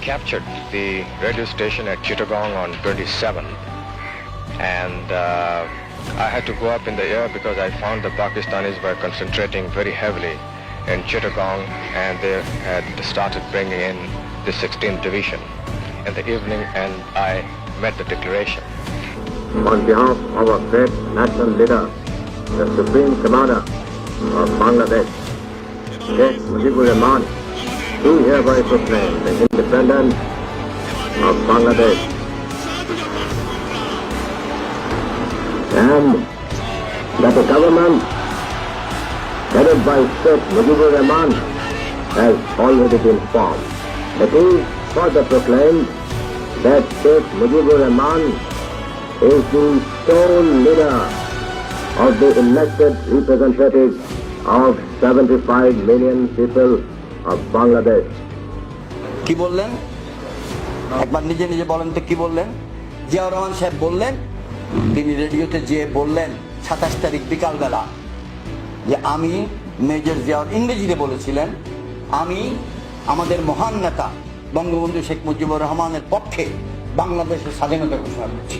captured the radio station at Chittagong on 27th, and uh, I had to go up in the air because I found the Pakistanis were concentrating very heavily in Chittagong, and they had started bringing in the 16th Division in the evening, and I met the declaration. On behalf of our great national leader, the Supreme Commander of Bangladesh, Sheikh Mujibur Rahman, do hereby proclaim the independence of Bangladesh. And that the government headed by Sheikh Mujibur Rahman has already been formed. It is further proclaimed that Sheikh Mujibur Rahman is the sole leader of the elected representatives of 75 million people of Bangladesh. কি বললেন? একবার নিজে নিজে বলেন তো কি বললেন? জিয়াউর রহমান সাহেব বললেন, তিনি রেডিওতে বললেন সাতাশ তারিখ বিকালবেলা যে আমি মেজর জিয়াউর ইংরেজিতে বলেছিলেন, আমি আমাদের মহান নেতা বঙ্গবন্ধু শেখ মুজিবুর রহমানের পক্ষে বাংলাদেশের স্বাধীনতা ঘোষণা করছি।